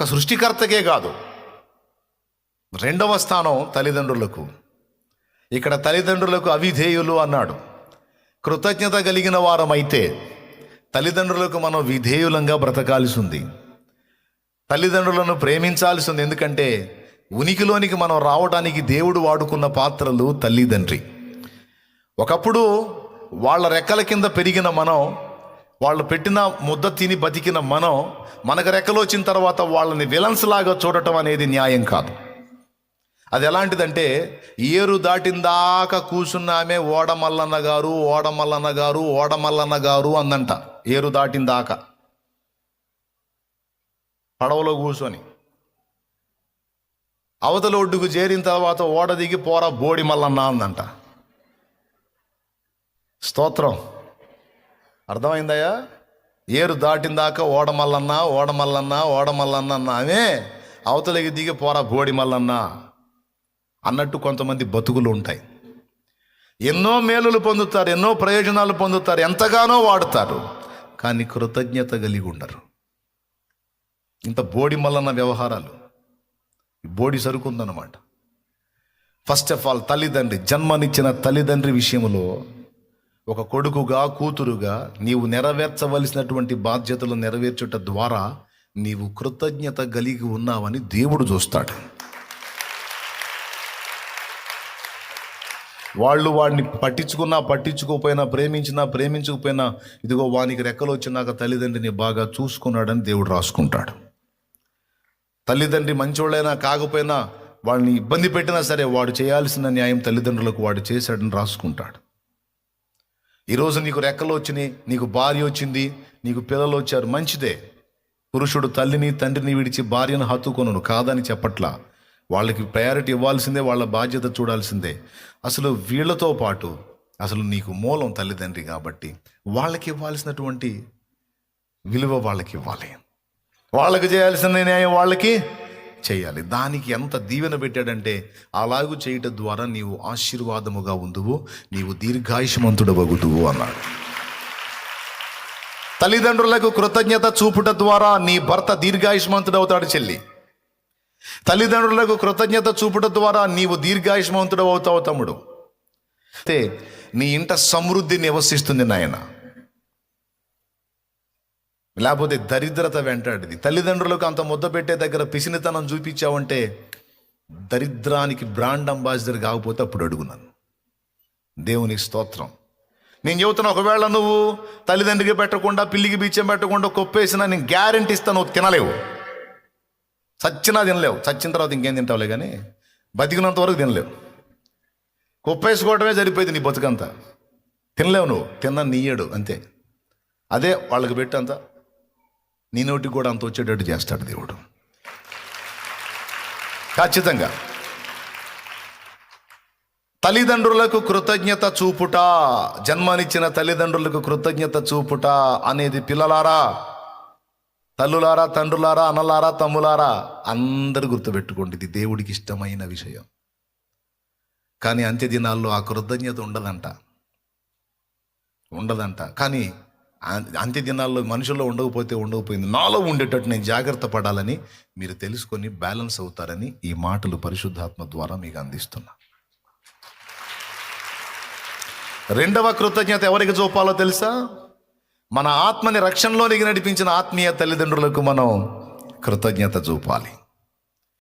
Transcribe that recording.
ఒక సృష్టికర్తకే కాదు. రెండవ స్థానం తల్లిదండ్రులకు. ఇక్కడ తల్లిదండ్రులకు అవిధేయులు అన్నాడు. కృతజ్ఞత కలిగిన వారమైతే తల్లిదండ్రులకు మనం విధేయులంగా బ్రతకాల్సి ఉంది తల్లిదండ్రులను ప్రేమించాల్సి ఉంది ఎందుకంటే ఉనికిలోనికి మనం రావడానికి దేవుడు వాడుకున్న పాత్రలు తల్లిదండ్రి. ఒకప్పుడు వాళ్ళ రెక్కల కింద పెరిగిన మనం వాళ్ళు పెట్టిన ముద్ద తిని బతికిన మనం మనకు రెక్కలు వచ్చిన తర్వాత వాళ్ళని విలన్స్ లాగా చూడటం అనేది న్యాయం కాదు. అది ఎలాంటిదంటే ఏరు దాటిందాకా కూర్చున్నామే ఓడమల్లన్న గారు ఓడమల్లన్న గారు ఓడమల్లన్న గారు అందంట. ఏరు దాటిందాకా పడవలో కూర్చొని. అవతల ఒడ్డుకు చేరిన తర్వాత ఓడ దిగి పోరా బోడి మల్లన్న అందంట. స్తోత్రం. అర్థమైందయ్యా? ఏరు దాటిందాక ఓడమల్లన్నా ఓడమల్లన్నా ఓడమల్లన్న ఓడమల్లన్న అవతలకి దిగి పోరా బోడి మల్లన్నా. అన్నట్టు కొంతమంది బతుకులు ఉంటాయి. ఎన్నో మేలులు పొందుతారు ఎన్నో ప్రయోజనాలు పొందుతారు ఎంతగానో వాడుతారు కానీ కృతజ్ఞత కలిగి ఉండరు. ఇంత బోడి మల్లన్న వ్యవహారాలు బోడి సరుకుందన్నమాట. ఫస్ట్ ఆఫ్ ఆల్ తల్లిదండ్రి జన్మనిచ్చిన తల్లిదండ్రి విషయంలో ఒక కొడుకుగా కూతురుగా నీవు నెరవేర్చవలసినటువంటి బాధ్యతలు నెరవేర్చుట ద్వారా నీవు కృతజ్ఞత కలిగి ఉన్నావని దేవుడు చూస్తాడు. వాళ్ళు వాడిని పట్టించుకున్నా పట్టించుకోకపోయినా ప్రేమించినా ప్రేమించకపోయినా ఇదిగో వానికి రెక్కలు వచ్చినాక తల్లిదండ్రిని బాగా చూసుకున్నాడని దేవుడు రాసుకుంటాడు. తల్లిదండ్రి మంచోళ్ళైనా కాకపోయినా వాళ్ళని ఇబ్బంది పెట్టినా సరే వాడు చేయాల్సిన న్యాయం తల్లిదండ్రులకు వాడు చేశాడని రాసుకుంటాడు. ఈరోజు నీకు రెక్కలు వచ్చినాయి నీకు భార్య వచ్చింది నీకు పిల్లలు వచ్చారు మంచిదే. పురుషుడు తల్లిని తండ్రిని విడిచి భార్యను హత్తుకొను కాదని చెప్పట్లా. వాళ్ళకి ప్రయారిటీ ఇవ్వాల్సిందే వాళ్ళ బాధ్యత చూడాల్సిందే. అసలు వీళ్ళతో పాటు అసలు నీకు మూలం తల్లిదండ్రి కాబట్టి వాళ్ళకి ఇవ్వాల్సినటువంటి విలువ వాళ్ళకి ఇవ్వాలి. వాళ్ళకి చేయాల్సిన న్యాయం వాళ్ళకి చేయాలి. దానికి ఎంత దీవెన పెట్టాడంటే అలాగూ చేయటం ద్వారా నీవు ఆశీర్వాదముగా ఉందువు నీవు దీర్ఘాయుషమంతుడు వగుదువు అన్నాడు. తల్లిదండ్రులకు కృతజ్ఞత చూపుట ద్వారా నీ భర్త దీర్ఘాయుష్మంతుడు అవుతాడు చెల్లి. తల్లిదండ్రులకు కృతజ్ఞత చూపుట ద్వారా నీవు దీర్ఘాయుష్మంతుడు అవుతావు తమ్ముడు. అయితే నీ ఇంట సమృద్ధి నివసిస్తుంది నాయన. లేకపోతే దరిద్రత వెంటాడిది. తల్లిదండ్రులకు అంత ముద్ద పెట్టే దగ్గర పిసినితనం చూపించావంటే దరిద్రానికి బ్రాండ్ అంబాసిడర్ కాకపోతే అప్పుడు అడుగున్నాను దేవుని స్తోత్రం. నేను చెబుతున్నా ఒకవేళ నువ్వు తల్లిదండ్రికి పెట్టకుండా పిల్లికి బీచం పెట్టకుండా కొప్పేసినా నేను గ్యారంటీ ఇస్తాను నువ్వు తినలేవు. చచ్చినా తినలేవు. చచ్చిన తర్వాత ఇంకేం తింటావులే కానీ బతికినంత వరకు తినలేవు. కుప్పేసుకోవడమే సరిపోయింది నీ బతుకంతా. తినలేవు నువ్వు. తిన్న నీయడు అంతే. అదే వాళ్ళకి పెట్టు అంతా నీ నోటికి కూడా అంత వచ్చేటట్టు చేస్తాడు దేవుడు. ఖచ్చితంగా. తల్లిదండ్రులకు కృతజ్ఞత చూపుట జన్మనిచ్చిన తల్లిదండ్రులకు కృతజ్ఞత చూపుట అనేది పిల్లలారా తల్లులారా తండ్రులారా అన్నలారా తమ్ములారా అందరు గుర్తుపెట్టుకోండి ఇది దేవుడికి ఇష్టమైన విషయం. కానీ అంత్యదినాల్లో ఆ కృతజ్ఞత ఉండదంట. ఉండదంట. కానీ అంత్య దినాల్లో మనుషుల్లో ఉండకపోతే ఉండకపోయింది. నాలో ఉండేటట్టు నేను జాగ్రత్త పడాలని మీరు తెలుసుకొని బ్యాలెన్స్ అవుతారని ఈ మాటలు పరిశుద్ధాత్మ ద్వారా మీకు అందిస్తున్నా. రెండవ కృతజ్ఞత ఎవరికి చూపాలో తెలుసా? మన ఆత్మని రక్షణలోనికి నడిపించిన ఆత్మీయ తల్లిదండ్రులకు మనం కృతజ్ఞత చూపాలి.